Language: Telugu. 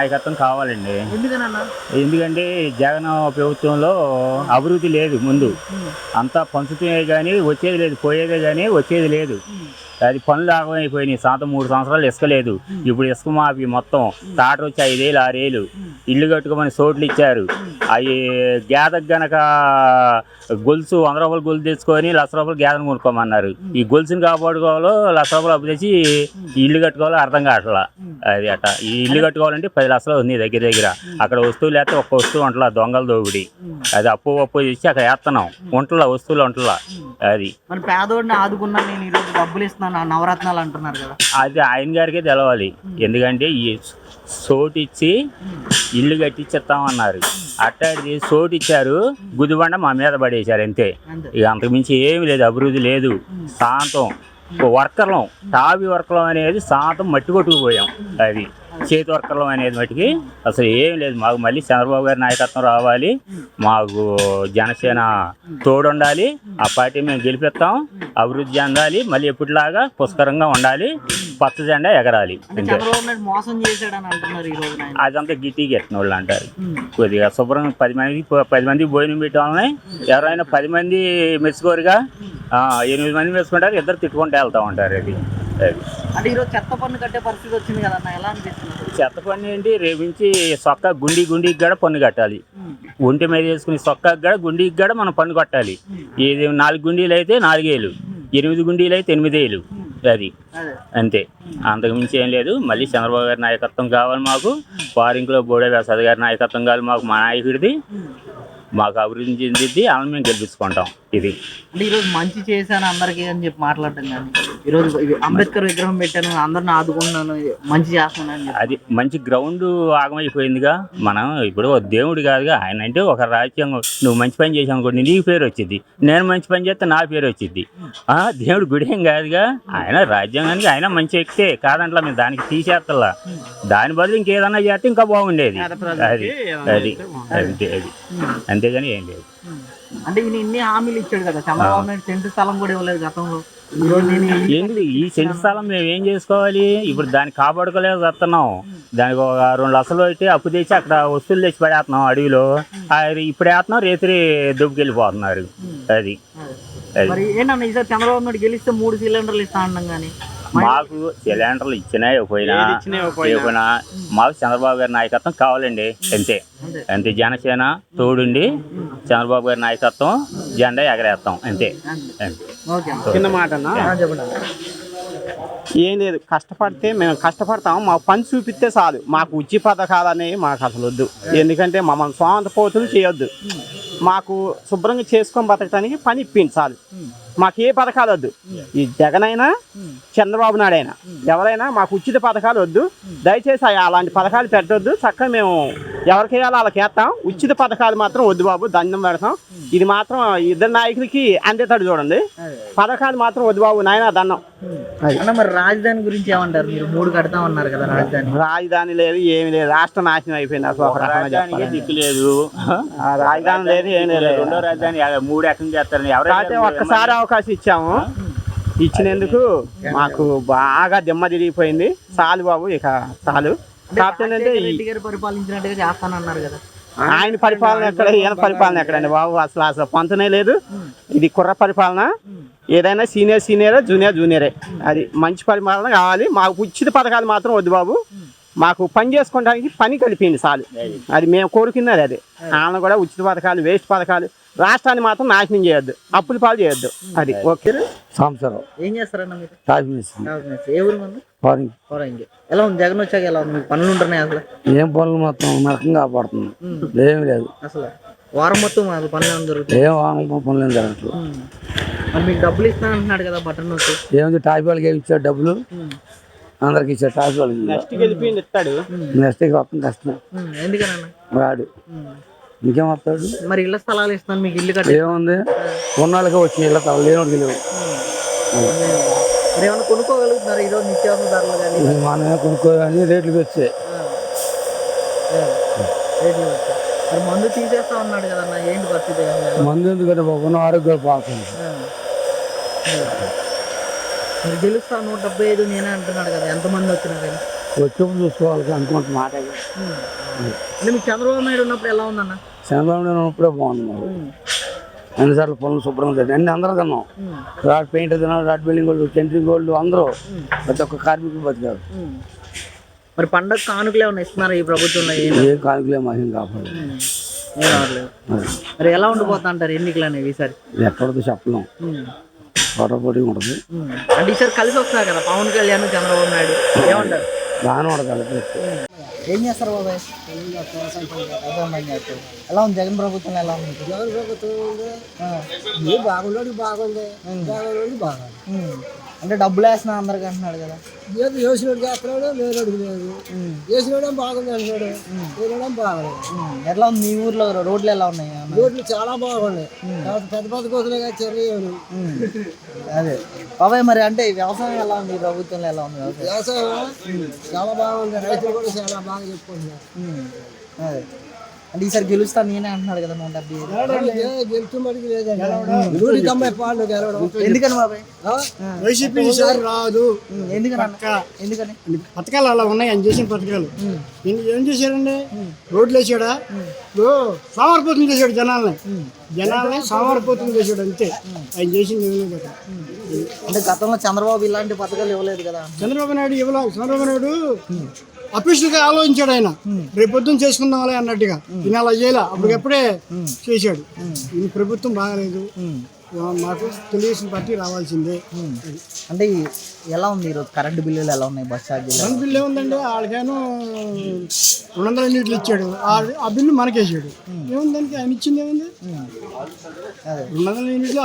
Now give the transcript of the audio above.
నాయకత్వం కావాలండి. ఎందుకంటే జగన్ ప్రభుత్వంలో అభివృద్ధి లేదు ముందు. అంతా పంచుతునే కానీ వచ్చేది లేదు పోయేదే కానీ వచ్చేది లేదు. అది పనులు ఆగమైపోయినాయి శాతం మూడు సంవత్సరాలు ఇసుక లేదు ఇప్పుడు ఇసుక మాఫీ మొత్తం టాటర్ వచ్చి ఐదేళ్ళు ఆరేళ్ళు. ఇల్లు కట్టుకోమని చోట్లు ఇచ్చారు. అవి గేదకు గనక గొలుసు వంద రూపాయలు గొలుసు తెచ్చుకొని లక్ష రూపాయలు గేదను కొనుక్కోమన్నారు. ఈ గొలుసుని కాపాడుకోవాలో లక్ష రూపాయలు అప్పు తెచ్చి ఈ ఇల్లు కట్టుకోవాలో అర్థం కావట్లా. అది అట ఈ ఇల్లు కట్టుకోవాలంటే పది లక్షలు ఉంది దగ్గర దగ్గర. అక్కడ వస్తువులు లేకపోతే ఒక్క వస్తువు ఉంటలా దొంగల దోపిడి. అది అప్పు అప్పు చేసి అక్కడ వేస్తున్నాం ఉంటలా వస్తువులు ఉంటలా. అది. మరి పేదోడిని ఆదుకున్నా నేను ఈరోజు డబ్బులు ఇస్తున్నాను నవరత్నాలు అంటున్నారు కదా. అది ఆయన గారికే తెలవాలి. ఎందుకంటే ఈ సోటు ఇచ్చి ఇల్లు కట్టించేస్తామన్నారు. అట్టాడి సోటు ఇచ్చారు గుదిబండ మా మీద పడేశారు అంతే. అంతే. ఇక అంతకుమించి ఏమి లేదు అభివృద్ధి లేదు. శాంతం వర్కర్లం టాబీ వర్కర్లం అనేది శాంతం మట్టి కొట్టుకుపోయాం. అది చేతి వర్కర్లం అనేది మట్టికి అసలు ఏం లేదు. మాకు మళ్ళీ చంద్రబాబు గారి నాయకత్వం రావాలి. మాకు జనసేన తోడుండాలి. ఆ పార్టీ మేము గెలిపిస్తాం. అభివృద్ధి చెందాలి. మళ్ళీ ఎప్పటిలాగా పుష్కరంగా ఉండాలి. పచ్చ జెండా ఎగరాలి. అదంతా గిట్టి గెట్టిన వాళ్ళు అంటారు కొద్దిగా శుభ్రం పది మందికి ప- పది మంది భోజనం పెట్టాలని ఎవరైనా పది మంది మెచ్చుకోరుగా ఎనిమిది మంది మెచ్చుకుంటారు. ఇద్దరు తిట్టుకుంటూ వెళ్తా ఉంటారు. అది అంటే ఈరోజు చెత్త పన్ను కట్టే పరిస్థితి వచ్చింది కదన్న ఎలా అనిపిస్తుంది? చెత్త పన్ను ఏంటి? రేపించి సొక్క గుండి గుండికి కూడా పన్ను కట్టాలి. ఒంటి మీద వేసుకుని సొక్కకి కూడా గుండికి కూడా మనం పన్ను కట్టాలి. ఇది నాలుగు గుండీలు అయితే నాలుగేళ్ళు ఎనిమిది గుండీలు అయితే ఎనిమిదేళ్ళు అది. అదే. అంతే. అంతకు మించి ఏం లేదు. మళ్ళీ చంద్రబాబు గారి నాయకత్వం కావాలి మాకు. వారింగ్లో బోడే ప్రసాద్ గారి నాయకత్వం కావాలి మాకు మా నాయకుడిది. మాకు అభివృద్ధి చెందిద్ది ఆమె మేము గెలిపించుకుంటాం. ఇది. అంటే ఈరోజు మంచి చేశాను అందరికీ అని చెప్పి మాట్లాడటం కానీ ఈరోజు అంబేద్కర్ విగ్రహం పెట్టాను అందరిని ఆదుకున్నాను మంచి చేస్తున్నాను అది మంచి గ్రౌండ్ ఆగమైపోయిందిగా. మనం ఇప్పుడు దేవుడు కాదుగా ఆయన అంటే ఒక రాజ్యాంగం నువ్వు మంచి పని చేసావు అనుకోండి నీకు పేరు వచ్చింది నేను మంచి పని చేస్తే నా పేరు వచ్చింది ఆ దేవుడు గుడి ఏం కాదుగా ఆయన రాజ్యాంగానికి ఆయన మంచి ఎక్కితే కాదంట్లా మేము దానికి తీసేస్తలా. దాని బదులు ఇంకేదన్నా చేస్తే ఇంకా బాగుండేది. అది అది అంతే అది. అంతేగాని ఏం లేదు. అంటే ఈయన ఇన్ని హామీలు ఇచ్చాడు కదా చంద్రబాబు నాయుడు సెంటు స్థలం కూడా ఇవ్వలేదు గతంలో. ఈరోజు నేను ఈ- ఏంటి ఈ సెంటు స్థలం మేము ఏం చేసుకోవాలి? ఇప్పుడు దాన్ని కాపాడుకోలేక వస్తున్నాం దానికి ఒక రెండు లక్షలు అయితే అప్పు తెచ్చి అక్కడ వస్తువులు తెచ్చి పడేస్తున్నాం అడవిలో. అది ఇప్పుడు వేస్తున్నాం రేతిరి దుబ్బుకెళ్ళిపోతున్నారు. అది అది. చంద్రబాబు నాయుడు గెలిస్తే మూడు సిలిండర్లు ఇస్తా అన్నాం కానీ మాకు సిలిండర్లు ఇచ్చినా ఇవ్వకపోయినా ఇవ్వకపోయినా. మాకు చంద్రబాబు గారి నాయకత్వం కావాలండి అంతే. అంతే. జనసేన తోడుండి చంద్రబాబు గారి నాయకత్వం జెండా ఎగరేస్తాం అంతే. చిన్న మాట. ఏం లేదు కష్టపడితే మేము కష్టపడతాం మాకు పని చూపిస్తే చాలు. మాకు ఉచి పథకాలు అనేవి మాకు అసలు వద్దు. ఎందుకంటే మమ్మల్ని స్వాంత పోతులు చేయొద్దు. మాకు శుభ్రంగా చేసుకొని బతకడానికి పని ఇప్పింది చాలు మాకు ఏ పథకాలు వద్దు. ఈ జగన్ అయినా చంద్రబాబు నాయుడు అయినా ఎవరైనా మాకు ఉచిత పథకాలు వద్దు. దయచేసి అలాంటి పథకాలు పెట్టొద్దు. చక్కగా మేము ఎవరికి వేయాలో వాళ్ళకి వేస్తాం. ఉచిత పథకాలు మాత్రం వద్దు బాబు. దండం పెడతాం. ఇది మాత్రం ఇద్దరు నాయకులకి అందేతాడు చూడండి. పథకాలు మాత్రం వద్దు బాబు. నాయన దండం. మరి రాజధాని గురించి ఏమంటారు? మీరు మూడు కడతాం అన్నారు కదా రాజధాని. రాజధాని లేదు ఏమి లేదు. రాష్ట్ర నాశనం అయిపోయింది అసలు ఒక రకంగా దిక్కు లేదు. ఆ రాజధాని లేదు ఏం లేదు. రెండో రాజధాని మూడు చేస్తారని కాకపోతే ఒక్కసారి అవకాశం ఇచ్చాము. ఇచ్చినందుకు మాకు బాగా దిమ్మ తిరిగిపోయింది. చాలు బాబు ఇక చాలు. కాకపోతే పరిపాలించినట్టుగా చేస్తానన్నారు కదా. ఆయన పరిపాలన ఎక్కడ ఈయన పరిపాలన ఎక్కడండి బాబు? అసలు అసలు పొంతనే లేదు. ఇది కుర్ర పరిపాలన. ఏదైనా సీనియర్ సీనియర్ జూనియర్ జూనియరే. అది మంచి పరిపాలన కావాలి. మాకు ఉచిత పథకాలు మాత్రం వద్దు బాబు. మాకు పని చేసుకోవడానికి పని కలిపింది చాలు. అది మేము కోరుకున్నది అదే. ఆమె కూడా ఉచిత పథకాలు వేస్ట్ పథకాలు రాష్ట్రాన్ని మాత్రం నాశనం చేయొద్దు. అప్పుల పాలు చేయొద్దు. అది. ఓకే. సంవత్సరం ఏం చేస్తారన్న మీరు. ఏ ఊరు ఎలా ఉంది? జగన్ వచ్చాక ఎలా ఉంది? మీకు పనులు ఉంటున్నాయి అసలు? ఏం పనులు మొత్తం నరకం కాపాడుతుంది. ఏం లేదు. అసలు వారం మొత్తం అసలు పనులు ఏం వాహనం పనులు ఏం జరగట్లేదు. మరి మీకు డబ్బులు ఇస్తాను అంటున్నాడు కదా బటన్ ఏముంది? టాపీ వాళ్ళకి ఏమి ఇచ్చాడు డబ్బులు. అందరికి ఇచ్చాడు టాపీ వాళ్ళకి నెక్స్ట్ ఇస్తాడు. నెక్స్ట్ వస్తుంది కష్టం ఉమ్. ఎందుకనన్నా? వాడు. ఇంకేం వస్తాడు? మరి ఇళ్ళ స్థలాలు ఇస్తాను మీకు ఇల్లు కట్టి ఏముంది? ఉన్న వాళ్ళకి వచ్చి ఇలా తల లేనోడికి లేవు మరి ఏమైనా కొనుక్కోగలుగుతున్నారు ఈరోజు నిత్యావసర ధరలు కానీ? రేట్లు వచ్చాయి రేట్లు వచ్చాయి. మరి మందు తీసేస్తా ఉన్నాడు కదన్న ఏంటి పరిస్థితి. మందు ఎందుకంటే ఉన్న ఆరోగ్యాలు బాగుంది గెలుస్తా నూట డెబ్బై ఐదు నేనే అంటున్నాడు కదా ఎంతమంది వచ్చినా కానీ. వచ్చేప్పుడు చూసుకోవాలి అనుకుంటున్నా ఆ. అంటే మీకు చంద్రబాబు నాయుడు ఉన్నప్పుడు ఎలా ఉందన్న? చంద్రబాబు నాయుడు ఉన్నప్పుడే బాగుంది మాకు అన్నిసార్లు పనులు శుభ్రంగా జరిగాయి అన్ని అందరూ తిన్నాం. రాడ్ పెయింట్ తిన్నాం రాడ్ బిల్డింగ్ వాళ్ళు సెంట్రింగ్ వాళ్ళు అందరూ ప్రతి ఒక్క కార్మికులు బతికారు. మరి పండగ కానుకలు ఏమైనా ఇస్తున్నారా ఈ ప్రభుత్వంలో? ఏం కానుకలే మాకేం కాపాడు మరి ఎలా ఉండిపోతా అంటారు ఎన్నికలు అనేవి ఈసారి? ఎక్కడదో చెప్పలేం. పొరపడి ఉంటుంది. ఉమ్. అంటే ఈసారి కలిసి వస్తున్నారు కదా పవన్ కళ్యాణ్ చంద్రబాబు నాయుడు. ఏమంటారు? బాగానే కలిపి ఏం చేస్తారు బాబాయ్? ఎలా ఉంది జగన్ ప్రభుత్వం ఎలా ఉంది? జగన్ ప్రభుత్వం ఏ బాగుంది బాగుంది. అంటే డబ్బులు వేస్తున్నా అందరికి అంటున్నాడు కదా. ఏది వేసినోడు చేస్తున్నాడు వేరేడు లేదు వేసినోడే బాగుంది అంటున్నాడు. వేరేడం బాగలేదు. ఎట్లా ఉంది మీ ఊర్లో రోడ్లు ఎలా ఉన్నాయి? రోడ్లు చాలా బాగున్నాయి. పెద్ద పెద్ద కోసలుగా చర్యలు ఉమ్. అదే. బాబాయ్ మరి అంటే వ్యవసాయం ఎలా ఉంది? ప్రభుత్వంలో ఎలా ఉంది వ్యవసాయం? చాలా బాగుంది. రైతులు కూడా చాలా బాగా చెప్పుకుంటున్నారు. అదే. అంటే ఈసారి గెలుస్తా నేనే అంటున్నాడు కదా నూట డెబ్బై ఐదు. ఎందుకని బాబాయ్? వైసీపీ ఈసారి రాదు. ఎందుకని? ఎందుకని? పథకాలు అలా ఉన్నాయి ఆయన చేసిన పథకాలు. ఏం ఏం చేశాడండి రోడ్లు వేసాడా? ఇప్పుడు సోమరిపోతులు చేశాడు జనాల్ని. జనాల్ని సోమరిపోతులు చేశాడు అంతే. ఆయన చేసింది ఏమీ. అంటే గతంలో చంద్రబాబు ఇలాంటి పథకాలు ఇవ్వలేదు కదా. చంద్రబాబు నాయుడు ఇవ్వలే చంద్రబాబు నాయుడు అఫీషియల్గా ఆలోచించాడు ఆయన. రేపు పొద్దున్న చేసుకుందాంలే అన్నట్టుగా. ఈయన అలా చేయలే. అప్పటికప్పుడే చేశాడు. ఈ ప్రభుత్వం బాగాలేదు. మాకు తెలుగుదేశం పార్టీ రావాల్సిందే. అంటే ఎలా ఉంది ఈరోజు కరెంటు బిల్లులు ఎలా ఉన్నాయి? బస్ ఛార్జీలు కరెంట్ బిల్లు ఏముందండి? వాళ్ళకేమో రెండు వందల యూనిట్లు ఇచ్చాడు. ఆ- బిల్లు మనకేసాడు ఏముంది దానికి? ఆయన ఇచ్చింది ఏముంది? రెండు వందల యూనిట్లు